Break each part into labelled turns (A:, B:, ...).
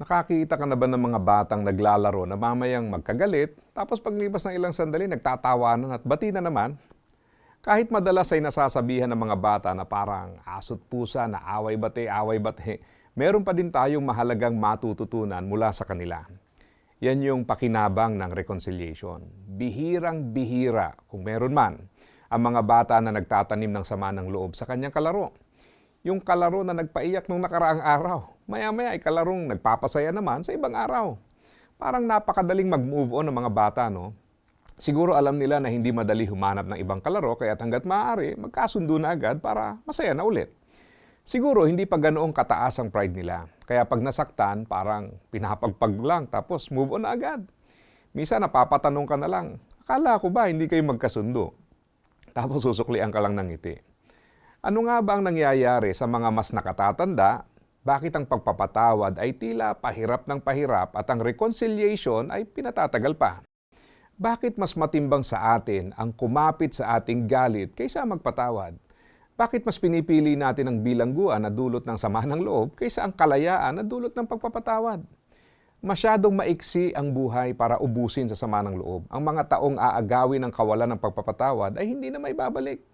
A: Nakakita ka na ba ng mga batang naglalaro na mamayang magkagalit, tapos paglipas ng ilang sandali nagtatawanan at bati na naman? Kahit madalas ay nasasabihan ng mga bata na parang asot pusa na away bate, away bate, meron pa din tayong mahalagang matututunan mula sa kanila. Yan yung pakinabang ng reconciliation. Bihirang bihira, kung meron man, ang mga bata na nagtatanim ng sama ng loob sa kanyang kalaro. Yung kalaro na nagpaiyak nung nakaraang araw, maya-maya ay kalarong nagpapasaya naman sa ibang araw. Parang napakadaling mag-move on ng mga bata, no? Siguro alam nila na hindi madali humanap ng ibang kalaro kaya hanggat maaari, magkasundo na agad para masaya na ulit. Siguro hindi pa ganoong kataas ang pride nila. Kaya pag nasaktan, parang pinapagpag lang tapos move on na agad. Misa napapatanong ka na lang, akala ko ba hindi kayo magkasundo? Tapos susuklian ka lang ng ngiti. Ano nga ba ang nangyayari sa mga mas nakatatanda? Bakit ang pagpapatawad ay tila pahirap ng pahirap at ang reconciliation ay pinatatagal pa? Bakit mas matimbang sa atin ang kumapit sa ating galit kaysa magpatawad? Bakit mas pinipili natin ang bilangguan na dulot ng sama ng loob kaysa ang kalayaan na dulot ng pagpapatawad? Masyadong maiksi ang buhay para ubusin sa sama ng loob. Ang mga taong aagawin ng kawalan ng pagpapatawad ay hindi na may babalik.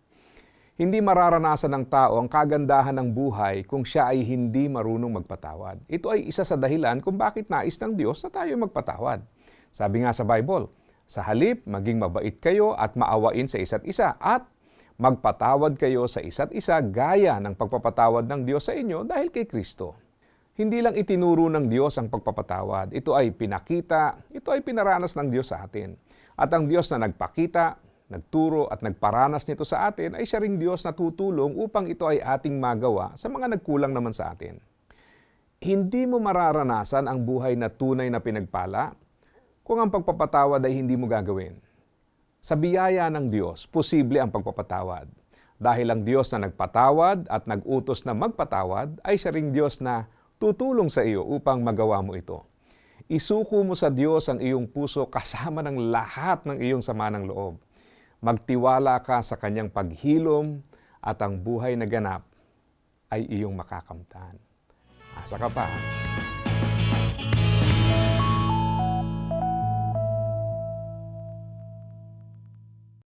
A: Hindi mararanasan ng tao ang kagandahan ng buhay kung siya ay hindi marunong magpatawad. Ito ay isa sa dahilan kung bakit nais ng Diyos na tayo magpatawad. Sabi nga sa Bible, sa halip, maging mabait kayo at maawain sa isa't isa at magpatawad kayo sa isa't isa gaya ng pagpapatawad ng Diyos sa inyo dahil kay Kristo. Hindi lang itinuro ng Diyos ang pagpapatawad. Ito ay pinakita, ito ay pinaranas ng Diyos sa atin. At ang Diyos na nagpakita, nagturo at nagparanas nito sa atin ay siya ring Diyos na tutulong upang ito ay ating magawa sa mga nagkulang naman sa atin. Hindi mo mararanasan ang buhay na tunay na pinagpala kung ang pagpapatawad ay hindi mo gagawin. Sa biyaya ng Diyos, posible ang pagpapatawad. Dahil ang Diyos na nagpatawad at nagutos na magpatawad ay siya ring Diyos na tutulong sa iyo upang magawa mo ito. Isuko mo sa Diyos ang iyong puso kasama ng lahat ng iyong sama ng loob. Magtiwala ka sa kanyang paghilom at ang buhay na ganap ay iyong makakamtan. Asa ka pa.